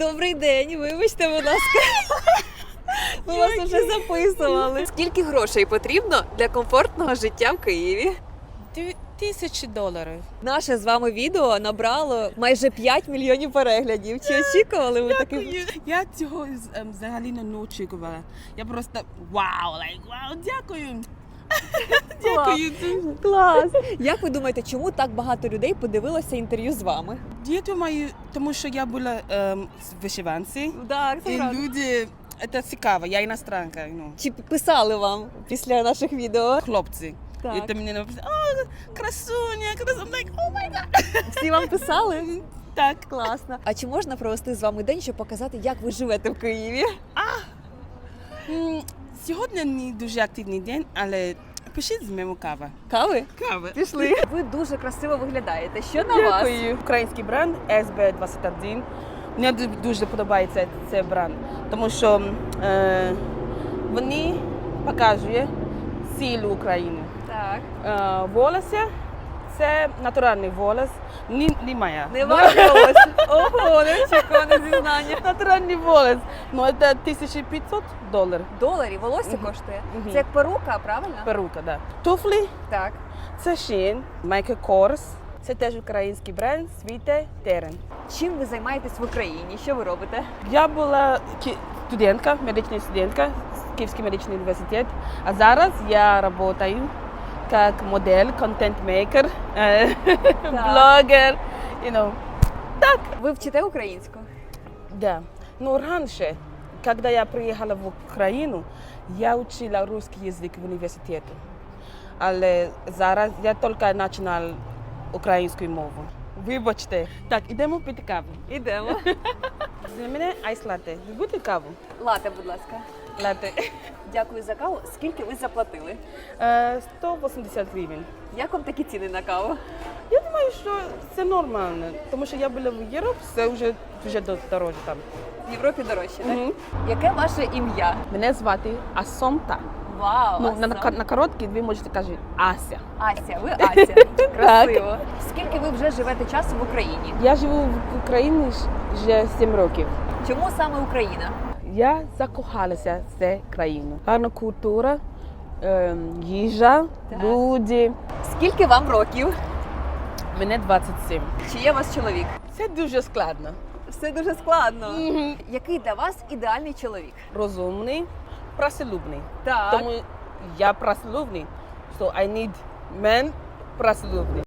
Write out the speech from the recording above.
Добрий день, вибачте, будь ласка. Ми вас вже записували. Скільки грошей потрібно для комфортного життя в Києві? Дві тисячі доларів. Наше з вами відео набрало майже 5 мільйонів переглядів. Чи очікували ви таких? Я цього ем, взагалі не очікувала. Я просто вау, лайк вау, дякую. Дякую. Клас! Як ви думаєте, чому так багато людей подивилося інтерв'ю з вами? Я думаю, тому що я була ем, з вишиванці, Так, і люди, це цікаво, я іностранка, ну, Чи писали вам після наших відео? хлопці. Так. І ти мені написали, о, красуня, красуня, oh my god. Всі вам писали? Так. Класно. А чи можна провести з вами день, щоб показати, як ви живете в Києві? М, Сьогодні не дуже активний день, але пишіть з мимо кава. Кави? Кава. Пішли. Ви дуже красиво виглядаєте. Що на вас? Український бренд SB21. Мені дуже подобається цей бренд, тому що е, вони показують силу України. Так. Е, волосся це натуральний волос, не, не моя. Не ваше волосся. Ого, неочікуване зізнання. Натуральний волос. Ну, це 1500 доларів. Доларів волосся коштує. Це як перука, правильно? Перука, да. Туфлі Так. це Shein, Michael Kors. Це теж український бренд, світе терен. Чим ви займаєтесь в Україні? Що ви робите? Я була студентка, медична студентка, Київський медичний університет. А зараз я працюю як модель, контент-мейкер, е, блогер. You know. Ви вчите українську? Да. Ну, раньше, когда я приехала в Украину, я учила русский язык в університеті. Але зараз я тільки починала українську мову. Вибачте. Так, ідемо пити каву. Ідемо. Для мене айс латте. Ви будете каву? Лате, будь ласка. Латте. Дякую за каву. Скільки ви заплатили? Е, 180 гривень. Як вам такі ціни на каву? Я думаю, що це нормально, тому що я була в Європі, це вже до- дорожче там. В Європі дорожче, так? Мгм. Яке ваше ім'я? Мене звати Асомта. Вау! Ну, на, на, на короткий ви можете казати Ася. Ася, ви Ася. Красиво. Скільки ви вже живете часу в Україні? Я живу в Україні вже 7 років. Чому саме Україна? Я закохалася в цю країну. Гарна культура, ем, їжа, Так. люди. Скільки вам років? Мене 27. Чи є у вас чоловік? Це дуже складно. Все дуже складно. Мгм. Який для вас ідеальний чоловік? Розумний, працелюбний. Так. Тому я працелюбний. So I need men працелюбний.